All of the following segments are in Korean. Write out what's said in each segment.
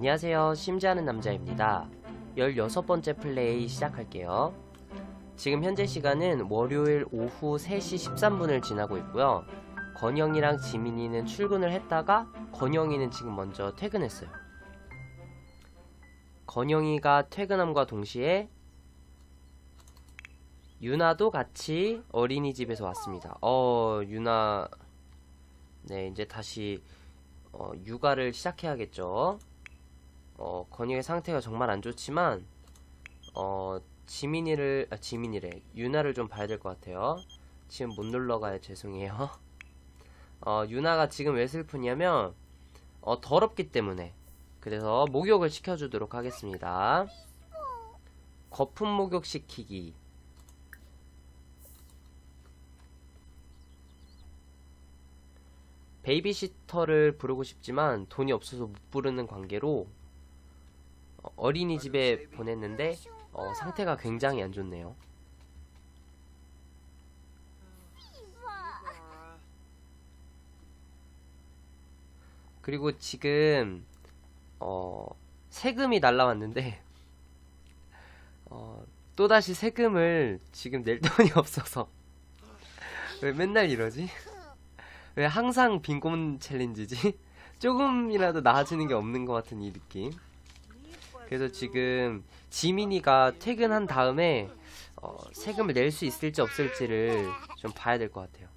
안녕하세요. 심지하는 남자입니다. 16번째 플레이 시작할게요. 지금 현재 시간은 월요일 오후 3시 13분을 지나고 있고요. 건영이랑 지민이는 출근을 했다가 건영이는 지금 먼저 퇴근했어요. 건영이가 퇴근함과 동시에 유나도 같이 어린이집에서 왔습니다. 어, 유나 네, 이제 다시 어, 육아를 시작해야겠죠. 어, 건영의 상태가 정말 안 좋지만, 어, 지민이를, 아, 지민이래. 유나를 좀 봐야 될 것 같아요. 지금 못 놀러 가요. 죄송해요. 어, 유나가 지금 왜 슬프냐면, 어, 더럽기 때문에. 그래서 목욕을 시켜주도록 하겠습니다. 거품 목욕 시키기. 베이비시터를 부르고 싶지만 돈이 없어서 못 부르는 관계로 어, 어린이집에 보냈는데 어, 상태가 굉장히 안 좋네요. 그리고 지금 어, 세금이 날라왔는데 어, 또다시 세금을 지금 낼 돈이 없어서 왜 맨날 이러지? 왜 항상 빈곤 챌린지지? 조금이라도 나아지는 게 없는 것 같은 이 느낌. 그래서 지금 지민이가 퇴근한 다음에 어, 세금을 낼 수 있을지 없을지를 좀 봐야 될 것 같아요.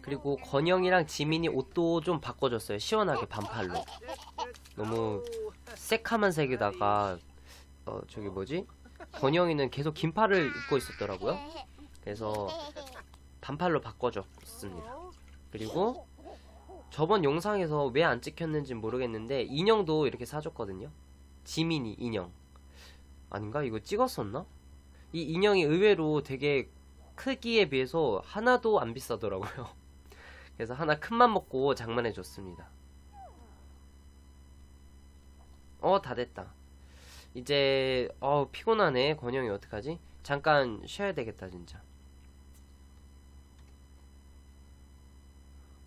그리고 건영이랑 지민이 옷도 좀 바꿔줬어요. 시원하게 반팔로. 너무 새카만 색에다가 어 저기 뭐지? 건영이는 계속 긴팔을 입고 있었더라고요. 그래서 반팔로 바꿔줬습니다. 그리고 저번 영상에서 왜 안 찍혔는지 모르겠는데 인형도 이렇게 사줬거든요. 지민이 인형. 아닌가? 이거 찍었었나? 이 인형이 의외로 되게 크기에 비해서 하나도 안 비싸더라고요. 그래서 하나 큰맘 먹고 장만해 줬습니다. 어, 다 됐다. 이제 어 피곤하네 권영이 어떡하지? 잠깐 쉬어야 되겠다 진짜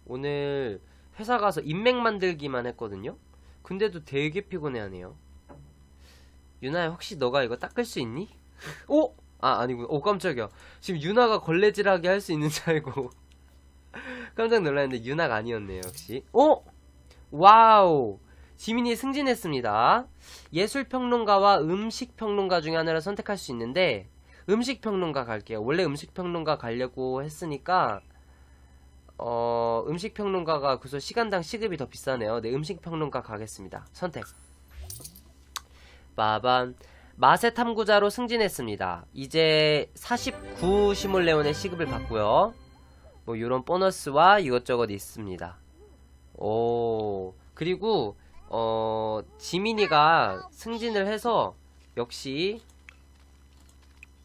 오늘 회사 가서 인맥 만들기만 했거든요 근데도 되게 피곤해하네요 유나야 혹시 너가 이거 닦을 수 있니? 오! 아 아니구나 오 깜짝이야 지금 유나가 걸레질하게 할 수 있는 줄 알고 깜짝 놀랐는데 유나가 아니었네요 역시 오! 와우 지민이 승진했습니다. 예술평론가와 음식평론가 중에 하나를 선택할 수 있는데 음식평론가 갈게요. 원래 음식평론가 가려고 했으니까 어, 음식평론가가 그래서 시간당 시급이 더 비싸네요. 네, 음식평론가 가겠습니다. 선택. 빠밤. 맛의 탐구자로 승진했습니다. 이제 49 시몰레온의 시급을 받고요. 뭐 이런 보너스와 이것저것 있습니다. 오. 그리고 어, 지민이가 승진을 해서 역시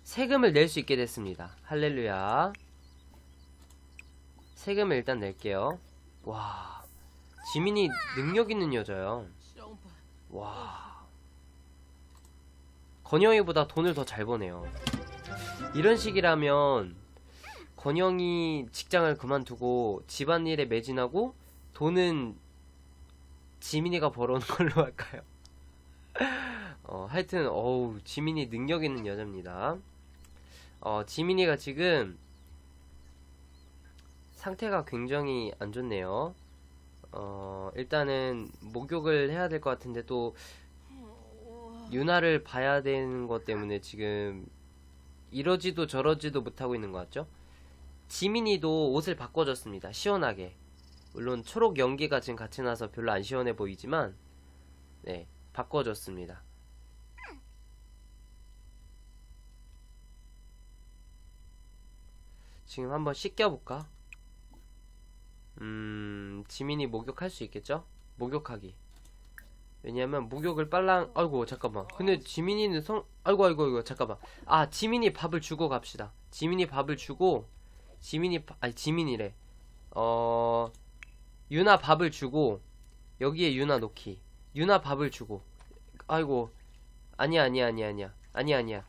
세금을 낼 수 있게 됐습니다. 할렐루야. 세금을 일단 낼게요. 와, 지민이 능력 있는 여자요. 와, 건영이보다 돈을 더 잘 버네요. 이런 식이라면 건영이 직장을 그만두고 집안일에 매진하고 돈은 지민이가 벌어오는 걸로 할까요? 어, 하여튼, 어우, 지민이 능력 있는 여자입니다. 어, 지민이가 지금 상태가 굉장히 안 좋네요. 어, 일단은 목욕을 해야 될 것 같은데 또 유나를 봐야 되는 것 때문에 지금 이러지도 저러지도 못하고 있는 것 같죠? 지민이도 옷을 바꿔줬습니다. 시원하게. 물론 초록 연기가 지금 같이 나서 별로 안 시원해 보이지만 네 바꿔줬습니다 지금 한번 씻겨볼까? 음 지민이 목욕할 수 있겠죠? 목욕하기. 왜냐면 목욕을 빨랑 아이고 잠깐만. 근데 지민이는 성 아이고 아이고 아이고 잠깐만. 아 지민이 밥을 주고 갑시다. 지민이 밥을 주고 지민이 바- 아니 지민이래. 어 유나 밥을 주고 여기에 유나 놓기. 유나 밥을 주고. 아이고 아니야 아니야 아니야 아니야. 아니야 아니야.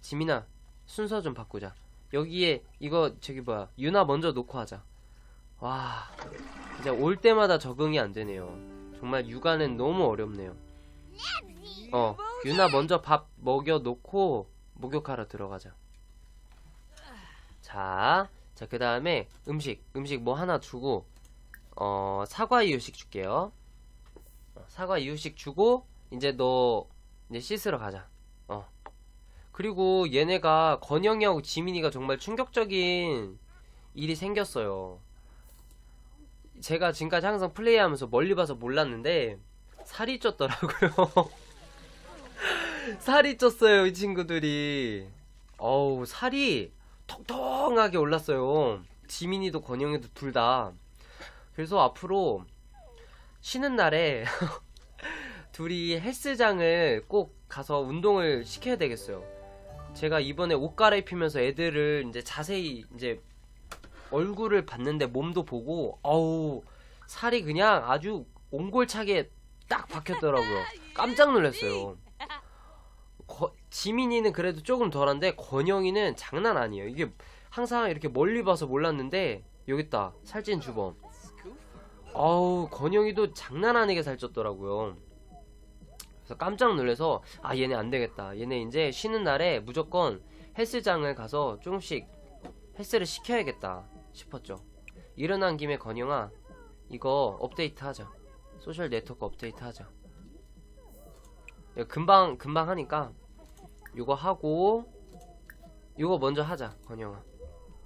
지민아 순서 좀 바꾸자. 여기에 이거 저기 뭐야. 유나 먼저 놓고 하자 와 진짜 올 때마다 적응이 안 되네요 정말 육아는 너무 어렵네요 어 유나 먼저 밥 먹여 놓고 목욕하러 들어가자 자, 자, 그 다음에 음식, 음식 뭐 하나 주고, 어, 사과 이유식 줄게요. 어, 사과 이유식 주고, 이제 너, 이제 씻으러 가자. 어. 그리고 얘네가, 건영이하고 지민이가 정말 충격적인 일이 생겼어요. 제가 지금까지 항상 플레이하면서 멀리 봐서 몰랐는데, 살이 쪘더라고요. 살이 쪘어요, 이 친구들이. 어우, 살이, 통통하게 올랐어요. 지민이도 건영이도 둘 다. 그래서 앞으로 쉬는 날에 둘이 헬스장을 꼭 가서 운동을 시켜야 되겠어요. 제가 이번에 옷 갈아입히면서 애들을 이제 자세히 이제 얼굴을 봤는데 몸도 보고 어우 살이 그냥 아주 옹골차게 딱 박혔더라고요. 깜짝 놀랐어요. 거- 지민이는 그래도 조금 덜한데 건영이는 장난 아니에요. 이게 항상 이렇게 멀리 봐서 몰랐는데 여기 있다 살찐 주범. 아우 건영이도 장난 아니게 살쪘더라고요. 그래서 깜짝 놀라서 아 얘네 안 되겠다. 얘네 이제 쉬는 날에 무조건 헬스장을 가서 조금씩 헬스를 시켜야겠다 싶었죠. 일어난 김에 건영아 이거 업데이트 하자. 소셜 네트워크 업데이트 하자. 야, 금방 금방 하니까 요거 하고 요거 먼저 하자 건영아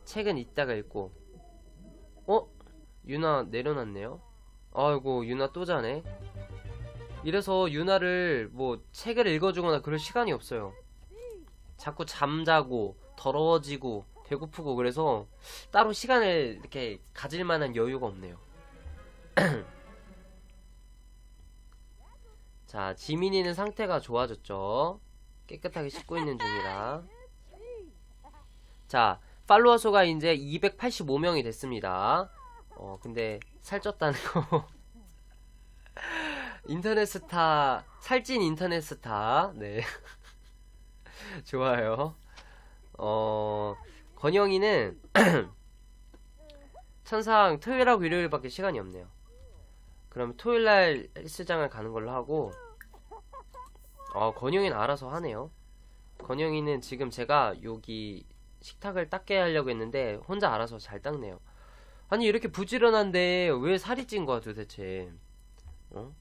책은 이따가 읽고 어? 유나 내려놨네요 아이고 유나 또 자네 이래서 유나를 뭐 책을 읽어주거나 그럴 시간이 없어요 자꾸 잠자고 더러워지고 배고프고 그래서 따로 시간을 이렇게 가질 만한 여유가 없네요 자, 지민이는 상태가 좋아졌죠. 깨끗하게 씻고 있는 중이라. 자, 팔로워 수가 이제 285명이 됐습니다. 어, 근데 살쪘다는 거. 인터넷 스타, 살찐 인터넷 스타. 네. 좋아요. 어, 건영이는 천상 토요일하고 일요일밖에 시간이 없네요. 그럼 토요일날 헬스장을 가는 걸로 하고 어 건영이는 알아서 하네요. 건영이는 지금 제가 여기 식탁을 닦게 하려고 했는데 혼자 알아서 잘 닦네요. 아니 이렇게 부지런한데 왜 살이 찐 거야 도대체? 어?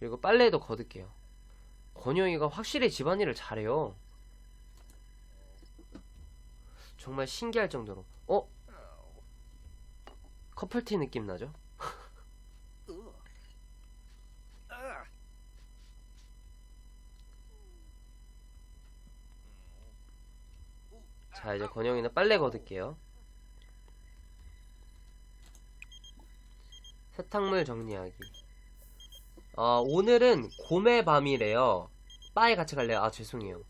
그리고 빨래도 거둘게요. 건영이가 확실히 집안일을 잘해요 정말 신기할 정도로 어? 커플티 느낌 나죠? 자 이제 건영이는 빨래 걷을게요 세탁물 정리하기 어, 오늘은 곰의 밤이래요 빠에 같이 갈래요? 아 죄송해요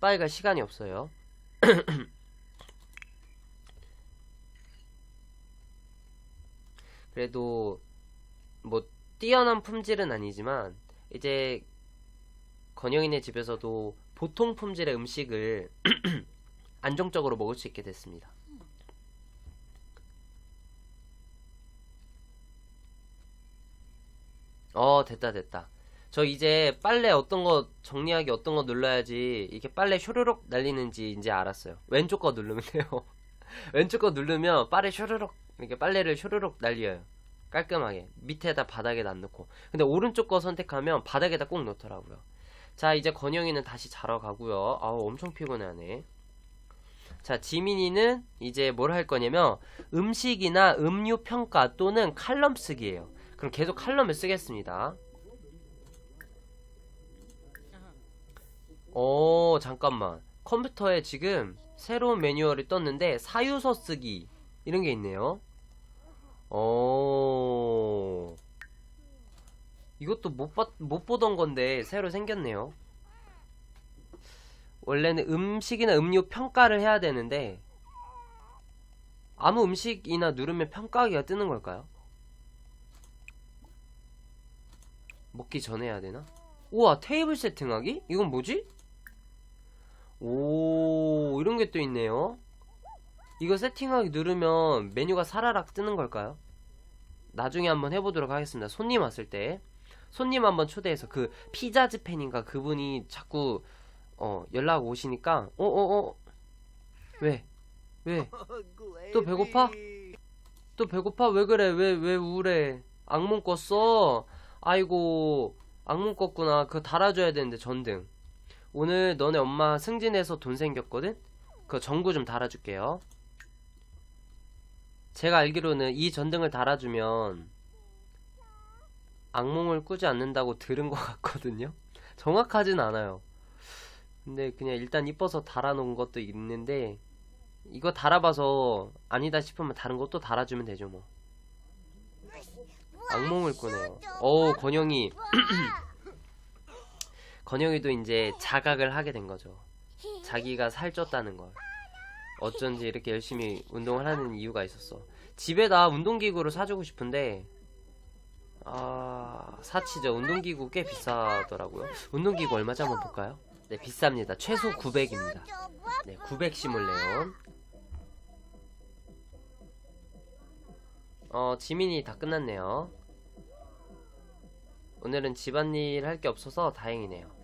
빠에가 시간이 없어요 그래도 뭐 뛰어난 품질은 아니지만 이제 건영이네 집에서도 보통 품질의 음식을 안정적으로 먹을 수 있게 됐습니다. 어, 됐다, 됐다. 저 이제 빨래 어떤 거 정리하기 어떤 거 눌러야지 이게 빨래 쇼르륵 날리는지 이제 알았어요. 왼쪽 거 누르면 돼요. 왼쪽 거 누르면 빨래 쇼르륵 이렇게 빨래를 쇼르륵 날려요. 깔끔하게 밑에다 바닥에다 안 넣고. 근데 오른쪽 거 선택하면 바닥에다 꼭 넣더라고요. 자, 이제 건영이는 다시 자러 가고요. 아우, 엄청 피곤해하네. 자, 지민이는 이제 뭘 할 거냐면 음식이나 음료 평가 또는 칼럼 쓰기예요. 그럼 계속 칼럼을 쓰겠습니다. 어, 잠깐만. 컴퓨터에 지금 새로운 매뉴얼이 떴는데 사유서 쓰기 이런 게 있네요. 어. 이것도 못, 봤, 못 보던 건데 새로 생겼네요. 원래는 음식이나 음료 평가를 해야 되는데 아무 음식이나 누르면 평가하기가 뜨는 걸까요? 먹기 전에 해야 되나? 우와 테이블 세팅하기? 이건 뭐지? 오 이런 게 또 있네요 이거 세팅하기 누르면 메뉴가 사라락 뜨는 걸까요? 나중에 한번 해보도록 하겠습니다. 손님 왔을 때 손님 한번 초대해서 그 피자즈 팬인가 그분이 자꾸 어 연락 오시니까 어 어 어 왜? 왜? 또 배고파? 또 배고파? 왜 그래? 왜 왜 우울해? 악몽 꿨어? 아이고 악몽 꿨구나. 그거 달아줘야 되는데 전등. 오늘 너네 엄마 승진해서 돈 생겼거든? 그 전구 좀 달아줄게요. 제가 알기로는 이 전등을 달아주면 악몽을 꾸지 않는다고 들은 것 같거든요. 정확하진 않아요. 근데 그냥 일단 이뻐서 달아놓은 것도 있는데 이거 달아봐서 아니다 싶으면 다른 것도 달아주면 되죠 뭐. 악몽을 꾸네요. 어우 건영이 건영이도 이제 자각을 하게 된 거죠. 자기가 살쪘다는 걸. 어쩐지 이렇게 열심히 운동을 하는 이유가 있었어. 집에다 운동기구를 사주고 싶은데, 아, 사치죠. 운동기구 꽤 비싸더라고요. 운동기구 얼마지 한번 볼까요? 네, 비쌉니다. 최소 900입니다. 네, 900 시뮬레온. 어, 지민이 다 끝났네요. 오늘은 집안일 할 게 없어서 다행이네요.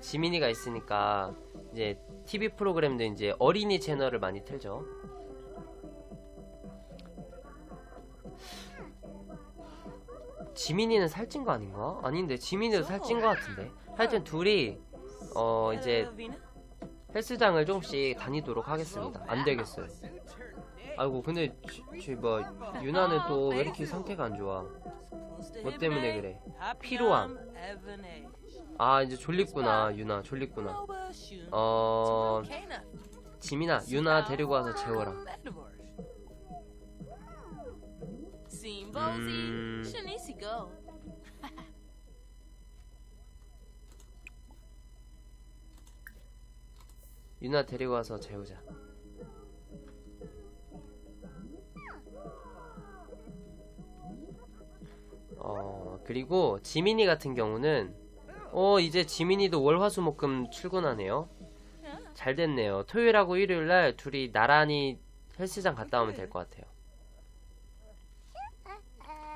이제 지민이가 있으니까 이제 TV 프로그램도 이제 어린이 채널을 많이 틀죠. 지민이는 살찐 거 아닌가? 아닌데 지민이도 살찐 거 같은데. 하여튼 둘이 어 이제 헬스장을 조금씩 다니도록 하겠습니다. 안 되겠어요. 아이고 근데 저뭐 유나는 또 왜 이렇게 상태가 안 좋아? 뭐 때문에 그래? 피로함. 아 이제 졸립구나 유나 졸립구나. 어 지민아 유나 데리고 와서 재워라. 음. 유나 데리고 와서 재우자. 어, 그리고 지민이 같은 경우는 어, 이제 지민이도 월화수목금 출근하네요. 잘 됐네요. 토요일하고 일요일 날 둘이 나란히 헬스장 갔다 오면 될 것 같아요.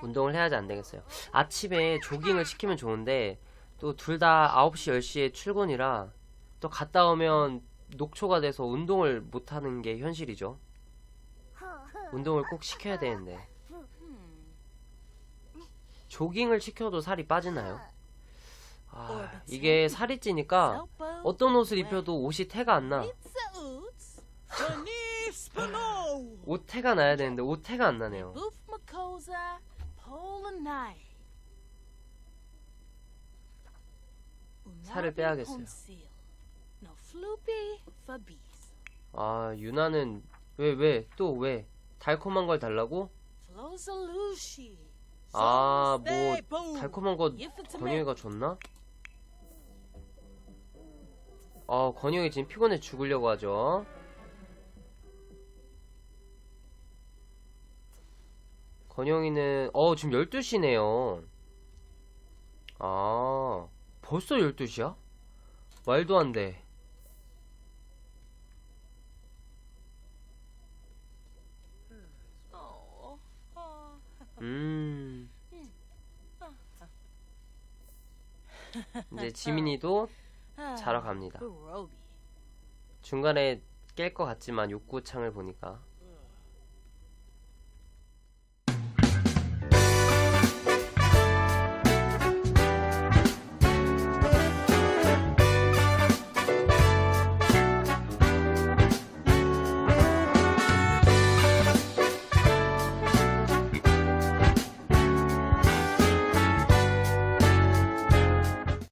운동을 해야지 안 되겠어요. 아침에 조깅을 시키면 좋은데 또 둘 다 9시, 10시에 출근이라 또 갔다 오면 녹초가 돼서 운동을 못 하는 게 현실이죠. 운동을 꼭 시켜야 되는데. 조깅을 시켜도 살이 빠지나요? 아, 이게 살이 찌니까 어떤 옷을 입혀도 옷이 태가 안 나. 옷 태가 나야 되는데 옷 태가 안 나네요. 살을 빼야겠어요. 아, 유나는 왜, 왜, 또 왜? 달콤한 걸 달라고? 아, 뭐, 달콤한 거 건영이가 줬나? 아, 건영이 지금 피곤해 죽으려고 하죠. 건영이는, 어, 지금 12시네요. 아, 벌써 12시야? 말도 안 돼. 음. 이제 지민이도 자러 갑니다. 중간에 깰 것 같지만 욕구창을 보니까